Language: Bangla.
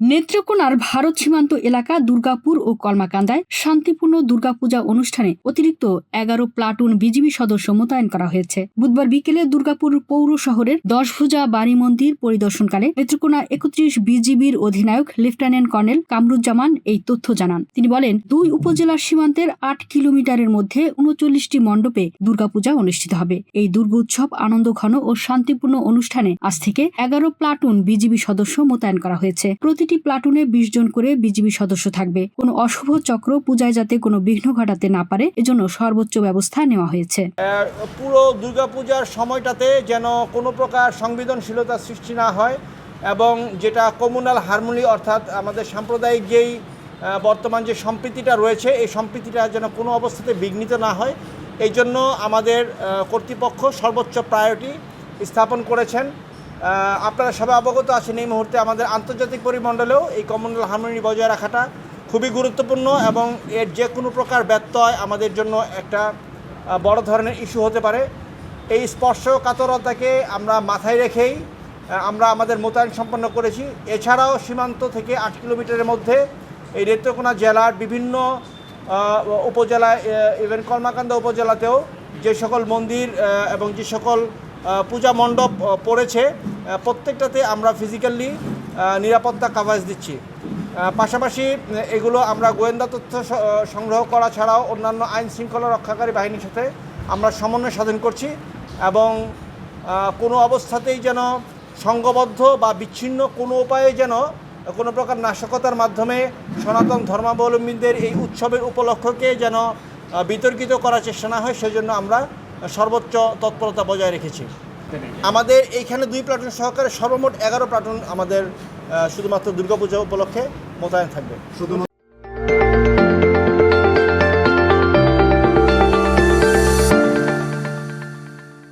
নেত্রকোনার ভারত সীমান্ত এলাকা দুর্গাপুর ও কলমাকান্দায় শান্তিপূর্ণ দুর্গাপূজা অনুষ্ঠানে অতিরিক্ত এগারো প্লাটুন বিজিবি সদস্য মোতায়েন করা হয়েছে। বুধবার বিকেলে দুর্গাপুর পৌর শহরের দশভুজা বাড়ি মন্দির পরিদর্শনকালে নেত্রকোনা একত্রিশ বিজিবির অধিনায়ক লেফটেন্যান্ট কর্নেল কামরুজ্জামান এই তথ্য জানান। তিনি বলেন, দুই উপজেলার সীমান্তের আট কিলোমিটারের মধ্যে উনচল্লিশটি মণ্ডপে দুর্গাপূজা অনুষ্ঠিত হবে। এই দুর্গোৎসব আনন্দঘন ও শান্তিপূর্ণ অনুষ্ঠানে আজ থেকে এগারো প্লাটুন বিজিবি সদস্য মোতায়েন করা হয়েছে। প্রতিটি প্লাটুনে বিশ জন করে বিজিবি সদস্য থাকবে। কোনো অশুভ চক্র পূজায় যাতে কোনো বিঘ্ন ঘটাতে না পারে, এজন্য সর্বোচ্চ ব্যবস্থা নেওয়া হয়েছে। পুরো দুর্গাপূজার সময়টাতে যেন কোনো প্রকার সংবেদনশীলতা সৃষ্টি না হয় এবং যেটা কমিউনাল হারমোনি অর্থাৎ আমাদের সাম্প্রদায়িক যেই বর্তমান যে সম্প্রীতিটা রয়েছে, এই সম্প্রীতিটা যেন কোনো অবস্থাতে বিঘ্নিত না হয়, এই জন্য আমাদের কর্তৃপক্ষ সর্বোচ্চ প্রায়োরিটি স্থাপন করেছেন। আপনারা সবাই অবগত আছেন এই মুহূর্তে আমাদের আন্তর্জাতিক পরিমণ্ডলেও এই কমিউনাল হারমোনি বজায় রাখাটা খুবই গুরুত্বপূর্ণ এবং এর যে কোনো প্রকার ব্যত্যয় আমাদের জন্য একটা বড় ধরনের ইস্যু হতে পারে। এই স্পর্শকাতরতাকে আমরা মাথায় রেখেই আমরা আমাদের মোতায়েন সম্পন্ন করেছি। এছাড়াও সীমান্ত থেকে আট কিলোমিটারের মধ্যে এই নেত্রকোনা জেলার বিভিন্ন উপজেলায় ইভেন কর্মাকান্দা উপজেলাতেও যে সকল মন্দির এবং যে সকল পূজা মণ্ডপ পড়েছে। প্রত্যেকটাতে আমরা ফিজিক্যালি নিরাপত্তা কাভারেজ দিচ্ছি। পাশাপাশি এগুলো আমরা গোয়েন্দা তথ্য সংগ্রহ করা ছাড়াও অন্যান্য আইন শৃঙ্খলা রক্ষাকারী বাহিনীর সাথে আমরা সমন্বয় সাধন করছি এবং কোনো অবস্থাতেই যেন সংঘবদ্ধ বা বিচ্ছিন্ন কোনো উপায়ে যেন কোনো প্রকার নাশকতার মাধ্যমে সনাতন ধর্মাবলম্বীদের এই উৎসবের উপলক্ষকে যেন বিতর্কিত করার চেষ্টা না হয়, সেজন্য আমরা সর্বোচ্চ তৎপরতা বজায় রেখেছি। আমাদের এইখানে দুই প্লাটুন সহকারে সর্বমোট এগারো প্লাটুন আমাদের শুধুমাত্র দুর্গাপূজা উপলক্ষে মোতায়েন থাকবে।